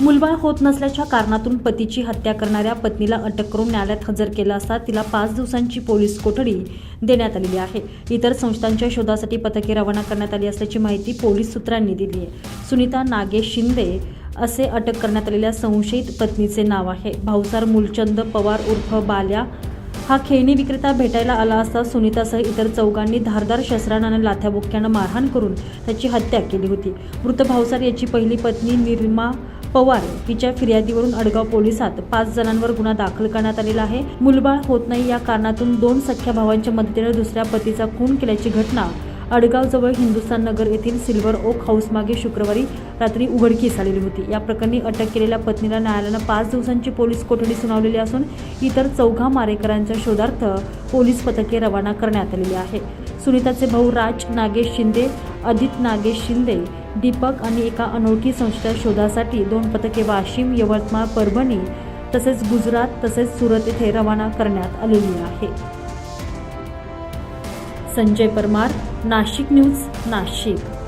मुलबाळ होत नसल्याच्या कारणातून पतीची हत्या करणाऱ्या पत्नीला अटक करून न्यायालयात हजर केलं असता तिला पाच दिवसांची पोलीस कोठडी देण्यात आलेली आहे. इतर संस्थांच्या शोधासाठी पथके रवाना करण्यात आली असल्याची माहिती पोलीस सूत्रांनी दिली आहे. सुनीता नागेश शिंदे असे अटक करण्यात आलेल्या संशयित पत्नीचे नाव आहे. भाऊसार मूलचंद पवार उर्फ बाल्या हा खेळणी विक्रेता भेटायला आला असता सुनीतासह इतर चौघांनी धारदार शस्त्रानं आणि लाथ्याबुक्यानं मारहाण करून त्याची हत्या केली होती. मृत भाऊसार याची पहिली पत्नी निर्मा पवार हिच्या फिर्यादीवरून अडगाव पोलिसात पाच जणांवर गुन्हा दाखल करण्यात आलेला आहे. मुलबाळ होत नाही या कारणातून दोन सख्या भावांच्या मदतीने दुसऱ्या पतीचा खून केल्याची घटना अडगावजवळ हिंदुस्थान नगर येथील सिल्वर ओक हाऊस मागे शुक्रवारी रात्री उघडकीस आलेली होती. या प्रकरणी अटक केलेल्या पत्नीला न्यायालयानं पाच दिवसांची पोलीस कोठडी सुनावलेली असून इतर चौघा मारेकरांच्या शोधार्थ पोलीस पथके रवाना करण्यात आलेली आहे. सुनीताचे भाऊ राज नागेश शिंदे अदित नागेश शिंदे दीपक आणि एका अनोळखी संस्थेच्या शोधासाठी दोन पथके वाशिम यवतमाळ परभणी तसेच गुजरात तसेच सुरत येथे रवाना करण्यात आलेली आहे. संजय परमार नाशिक न्यूज नाशिक.